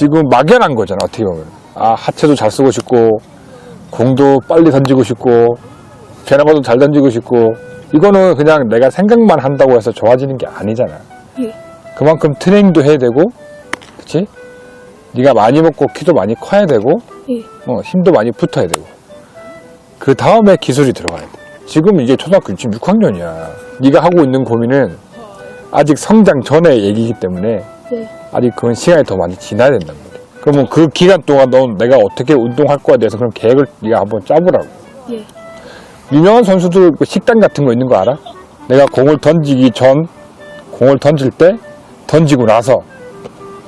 지금 막연한 거잖아 어떻게 보면 아 하체도 잘 쓰고 싶고 공도 빨리 던지고 싶고 배나봐도 잘 던지고 싶고 이거는 그냥 내가 생각만 한다고 해서 좋아지는 게 아니잖아 예. 그만큼 트레이닝도 해야 되고 그치? 네가 많이 먹고 키도 많이 커야 되고 예. 어, 힘도 많이 붙어야 되고 그 다음에 기술이 들어가야 돼 지금 이제 초등학교 지금 6학년이야 네가 하고 있는 고민은 아직 성장 전의 얘기이기 때문에 네. 아직 그건 시간이 더 많이 지나야 된단 말이야 그러면 그 기간 동안 넌 내가 어떻게 운동할 거에 대해서 그런 계획을 네가 한번 짜보라고 예. 유명한 선수들 그 식단 같은 거 있는 거 알아? 내가 공을 던지기 전 공을 던질 때 던지고 나서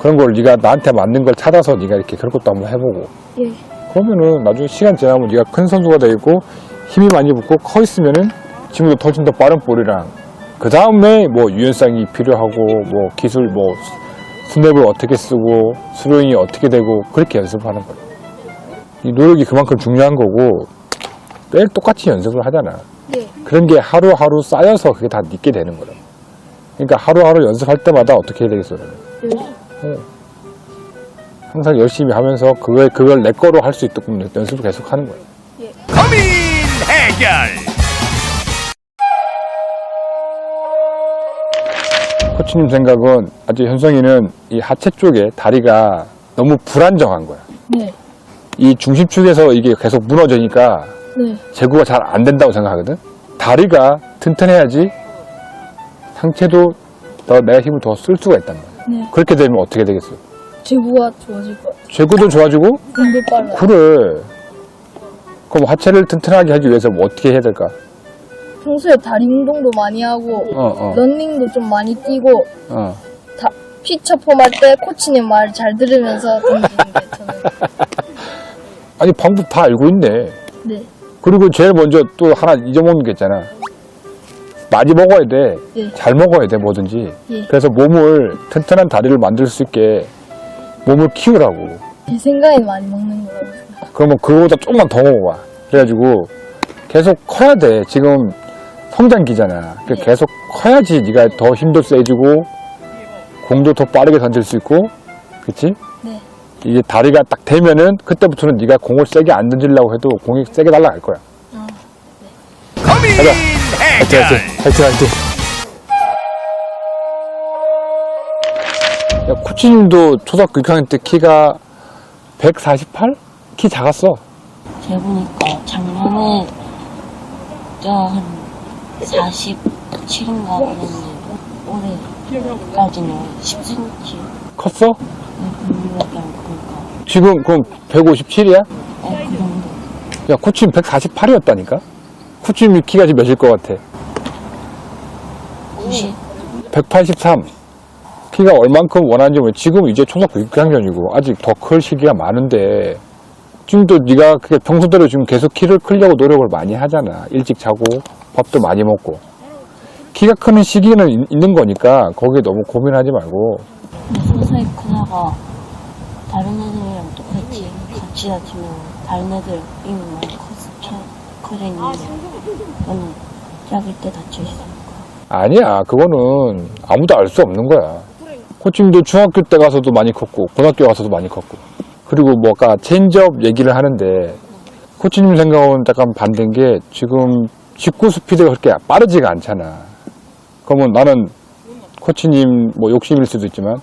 그런 걸 네가 나한테 맞는 걸 찾아서 네가 이렇게 그런 것도 한번 해보고 예. 그러면은 나중에 시간 지나면 네가 큰 선수가 되고 힘이 많이 붙고 커 있으면은 지금보다 훨씬 더 빠른 볼이랑 그 다음에 뭐 유연성이 필요하고 뭐 기술 뭐 스- 스냅을 어떻게 쓰고 스로잉이 어떻게 되고 그렇게 연습하는 거야. 이 노력이 그만큼 중요한 거고 매일 똑같이 연습을 하잖아. 예. 그런 게 하루하루 쌓여서 그게 다 있게 되는 거라. 그러니까 하루하루 연습할 때마다 어떻게 해야 되겠어, 그러면. 예. 항상 열심히 하면서 그걸, 그걸 내 거로 할 수 있도록 연습을 계속 하는 거야. 고민 해결 코치님 생각은 아직 현성이는 이 하체 쪽에 다리가 너무 불안정한 거야. 네. 이 중심축에서 이게 계속 무너지니까 네. 제구가 잘 안 된다고 생각하거든. 다리가 튼튼해야지 상체도 더내 힘을 더 쓸 수가 있단 말이야. 네. 그렇게 되면 어떻게 되겠어? 제구가 좋아질 것 같아요. 제구도 좋아지고 공도. 그래. 그럼 하체를 튼튼하게 하기 위해서 뭐 어떻게 해야 될까? 평소에 다리 운동도 많이 하고 어, 어, 런닝도 좀 많이 뛰고 어. 다 피처폼 할 때 코치님 말 잘 들으면서 던지는 게 저는 아니 방법 다 알고 있네. 네. 그리고 제일 먼저 또 하나 잊어먹는 게 있잖아. 많이 먹어야 돼. 예. 잘 먹어야 돼, 뭐든지. 예. 그래서 몸을 튼튼한 다리를 만들 수 있게 몸을 키우라고. 제 생각에 많이 먹는 거라고. 그러면 그거보다 조금만 더 먹어봐. 그래가지고 계속 커야 돼. 지금 성장기잖아. 그 네. 계속 커야지 네가 더 힘도 세지고 공도 더 빠르게 던질 수 있고, 그렇지? 네. 이게 다리가 딱 되면은 그때부터는 네가 공을 세게 안 던지려고 해도 공이 세게 날아갈 거야. 아, 고민 가자. 화이팅, 화이팅, 화이팅, 화이팅. 야, 코치님도 초등학교 6학년 때 키가 148? 키 작았어. 재보니까 작년에 저한 47인가 그랬는데 올해까지는 10cm 컸어? 밖에 안 크니까 지금 그럼 157이야? 네, 그 정도 야, 코치님 148이었다니까? 코치님 키가 지금 몇일 것 같아? 90 183. 키가 얼만큼 원하는지 모르 지금 이제 초등학교 6학년이고 아직 더 클 시기가 많은데 지금 또 네가 그게 평소대로 지금 계속 키를 크려고 노력을 많이 하잖아. 일찍 자고 밥도 많이 먹고. 키가 크는 시기는 있- 있는 거니까 거기에 너무 고민하지 말고 서서히 크다가 다른 애들이랑 똑같이 같이 다치면 다른 애들 이미 많이 컸어 커져 있는데 저는 작을 때 다쳐 있으니까 아니야. 그거는 아무도 알 수 없는 거야. 코치님도 중학교 때 가서도 많이 컸고, 고등학교 가서도 많이 컸고. 그리고 뭐 아까 체인지업 얘기를 하는데, 코치님 생각은 약간 반대인 게, 지금 직구 스피드가 그렇게 빠르지가 않잖아. 그러면 나는 코치님 뭐 욕심일 수도 있지만,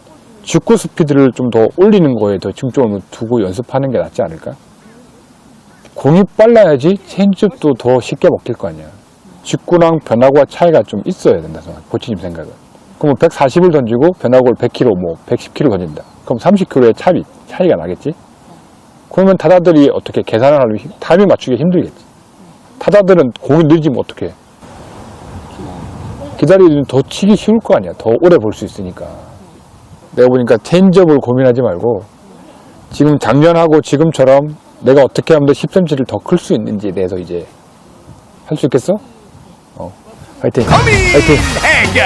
직구 스피드를 좀 더 올리는 거에 더 중점을 두고 연습하는 게 낫지 않을까? 공이 빨라야지 체인지업도 더 쉽게 먹힐 거 아니야. 직구랑 변화구와 차이가 좀 있어야 된다 생각. 코치님 생각은. 그럼 140을 던지고 변화구를 100kg, 뭐 110kg 던진다. 그럼 30kg의 차이 차이가 나겠지? 그러면 타자들이 어떻게 계산을 하려면 힘- 타이밍 맞추기 힘들겠지. 타자들은 공이 늦으면 어떻게? 기다리면 더 치기 쉬울 거 아니야. 더 오래 볼 수 있으니까. 내가 보니까 체인지업을 고민하지 말고 지금 작년하고 지금처럼 내가 어떻게 하면 더 10cm를 더 클 수 있는지에 대해서 이제 할 수 있겠어? 어. 화이팅. 고민 화이팅. 해결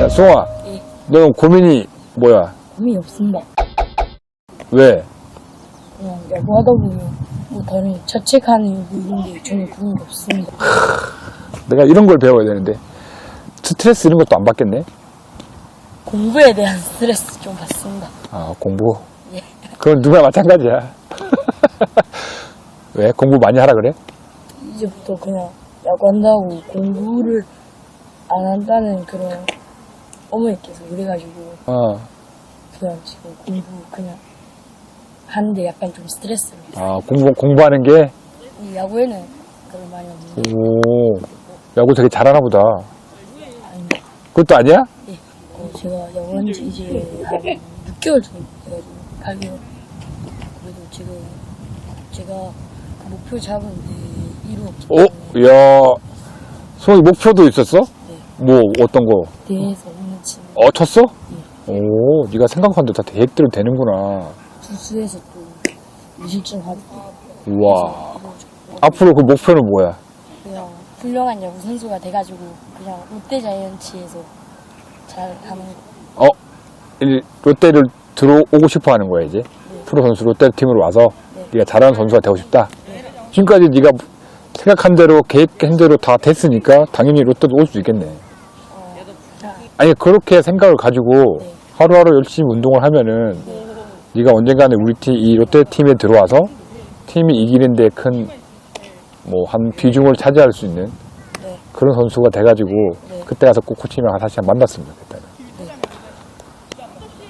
야, 수홍아. 예. 너 고민이 뭐야? 고민이 없습니다. 왜? 그냥 야구 하다 보면 뭐 다른 자책하는 뭐 이런 게 전혀 그런 게 없습니다. 내가 이런 걸 배워야 되는데 스트레스 이런 것도 안 받겠네? 공부에 대한 스트레스 좀 받습니다. 아, 공부. 예. 그건 누구나 마찬가지야. 왜? 공부 많이 하라 그래? 이제부터 그냥 야구 한다고 공부를 안 한다는 그런 어머니께서 그래가지고 어. 그냥 지금 공부 그냥 하는데 약간 좀 스트레스를 아, 공부, 공부하는 게, 이 야구에는 그런 많이 없는데 오, 야구 되게 잘하나 보다. 그것도 아니야? 어, 제가 야구한 지 이제 한 6개월 정도 돼가지고 8개월 그래도 지금 제가 그 목표 잡은데 이루었기 오, 때문에 야, 소희 목표도 있었어? 뭐, 어떤 거? 대회에서 오는 친 어, 쳤어? 오, 네가 생각한 대로 다 대획대로 되는구나. 투수에서 또 2실점 하고 우와. 앞으로 그 목표는 뭐야? 그냥 훌륭한 야구 선수가 돼가지고 그냥 롯데 자이언츠에서 잘 하는 거 어, 이 롯데를 들어오고 싶어 하는 거야, 이제? 프로 선수 롯데 팀으로 와서 네. 네가 잘하는 선수가 되고 싶다? 지금까지 네가 생각한 대로, 계획한 대로 다 됐으니까 당연히 롯데도 올 수 있겠네. 어, 자, 아니, 그렇게 생각을 가지고 네. 하루하루 열심히 운동을 하면은 네가 언젠가는 우리 팀, 이 롯데 팀에 들어와서 팀이 이기는 데 큰, 뭐, 한 비중을 차지할 수 있는 네. 그런 선수가 돼가지고 네. 그때 가서 꼭 코치님이랑 다시 한번 만났으면 좋겠다. 네.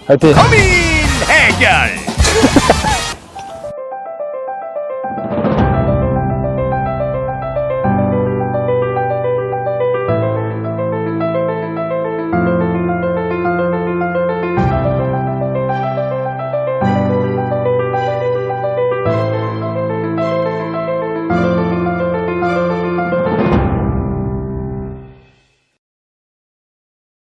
화이팅! 고민 해결